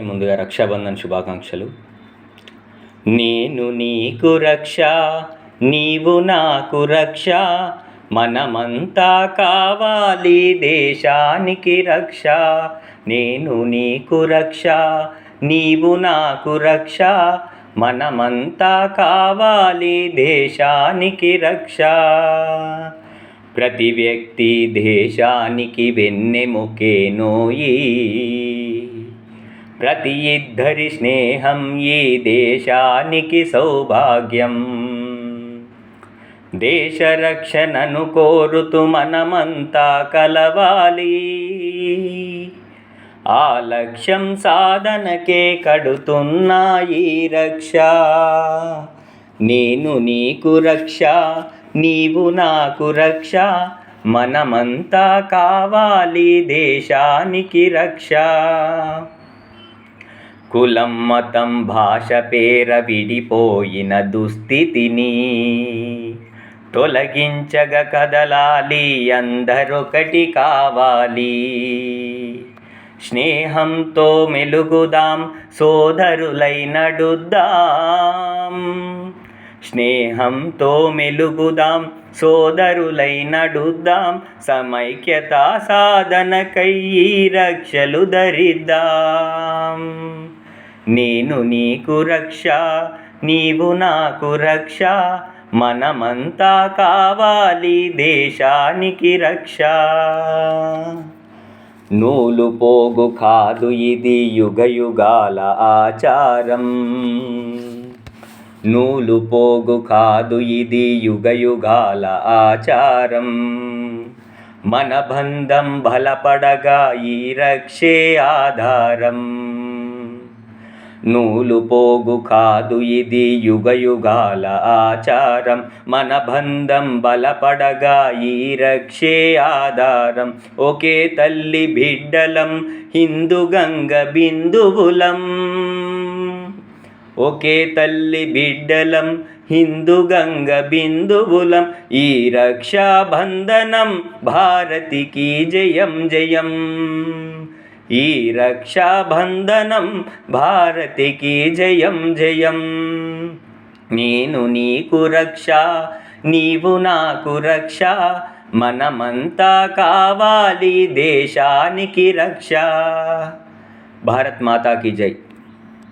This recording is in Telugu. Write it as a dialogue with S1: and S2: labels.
S1: ముందుగా రక్షాబంధన్ శుభాకాంక్షలు. నేను నీకు రక్ష నీవు నాకు రక్ష మనమంతా కావాలి దేశానికి రక్ష. నేను నీకు రక్ష నీవు నాకు రక్ష మనమంతా కావాలి దేశానికి రక్ష. ప్రతి వ్యక్తి దేశానికి వెన్నెముకే నోయి. ఇద్దరి స్నేహం ఈ దేశానికి సౌభాగ్యం. దేశ కోరుతు మనమంతా కలవాలి. ఆ లక్ష్యం సాధనకే కడుతున్నాయి రక్ష. నేను నీకు రక్ష నీవు నాకు రక్ష మనమంతా కావాలి దేశానికి రక్ష. కులం మతం భాష పేర విడిపోయిన దుస్థితిని తొలగించగ కదలాలి అందరొకటి కావాలి. స్నేహంతో మెలుగుదాం సోదరులై నడుద్దాం. స్నేహంతో మెలుగుదాం సోదరులై నడుద్దాం సమైక్యత సాధనకై రక్షలు ధరిద్దాం. నేను నీకు రక్ష నీవు నాకు రక్ష. మనమంతా కావాలి దేశానికి రక్ష. నూలు పోగు కాదు ఇది యుగయుగాల ఆచారం. నూలు పోగు కాదు ఇది యుగయుగాల ఆచారం. మన బంధం బలపడగా ఈ రక్షే ఆధారం. నూలు పోగు కాదు ఇది యుగయుగాల ఆచారం. మన బంధం బలపడగా ఈ రక్షే ఆధారం. ఒకే తల్లి బిడ్డలం హిందూ గంగ బిందువులం. ఒకే తల్లి బిడ్డలం హిందూ గంగ బిందువులం. ఈ రక్షాబంధనం భారతికి జయం జయం. ఈ రక్షాబంధనం భారతికి జయం జయం. నేను నీకు రక్ష నీవు నాకు రక్ష. మనమంతా కావాలి దేశానికి రక్ష. భారత్ మాతాకి జై.